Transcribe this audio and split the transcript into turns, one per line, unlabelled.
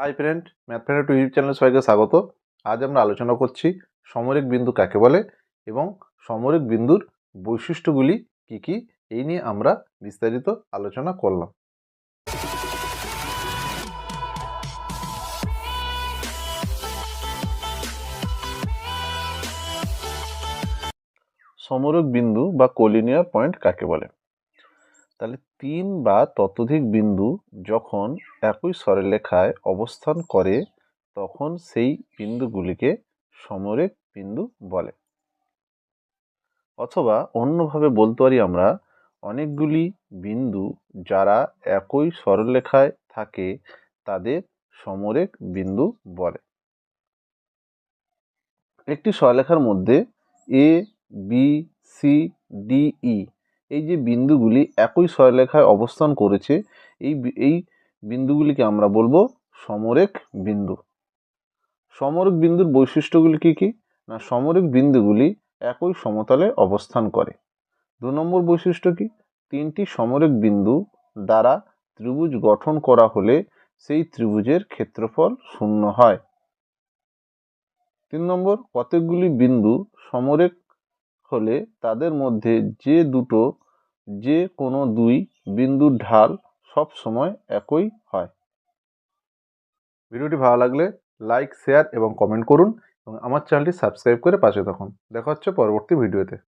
Hi friend math friend to YouTube চ্যানেলে সবাইকে স্বাগত। আজ আমরা আলোচনা করছি সমরিক বিন্দু কাকে বলে এবং সমরিক বিন্দুর বৈশিষ্ট্যগুলি কি কি, এই নিয়ে আমরা বিস্তারিত আলোচনা করলাম। সমরক বিন্দু বা কোলিনিয়ার পয়েন্ট কাকে বলে? তাহলে তিন বা ততোধিক বিন্দু যখন একই সরলরেখায় অবস্থান করে, তখন সেই বিন্দুগুলিকে সমরেখ বিন্দু বলে। অথবা অন্যভাবে বলতে পারি আমরা, অনেকগুলি বিন্দু যারা একই সরলরেখায় থাকে, তাদের সমরেখ বিন্দু বলে। একটি সরলরেখার মধ্যে A B C D E এই যে বিন্দুগুলি একই সরলরেখায় অবস্থান করেছে, এই এই বিন্দুগুলিকে আমরা বলব সমরেখ বিন্দু। সমরেখ বিন্দুর বৈশিষ্ট্যগুলি কি কি? না, সমরেখ বিন্দুগুলি একই সমতলে অবস্থান করে। দু নম্বর বৈশিষ্ট্য কি? তিনটি সমরেখ বিন্দু দ্বারা ত্রিভুজ গঠন করা হলে সেই ত্রিভুজের ক্ষেত্রফল শূন্য হয়। তিন নম্বর, কতকগুলি বিন্দু সমরেখ হলে তাদের মধ্যে যে দুটো, যে কোনো দুই বিন্দুর ঢাল সব সময় একই হয়। ভিডিওটি ভালো লাগলে লাইক শেয়ার এবং কমেন্ট করুন এবং আমার চ্যানেলটি সাবস্ক্রাইব করে পাশে থাকুন। দেখা হচ্ছে পরবর্তী ভিডিওতে।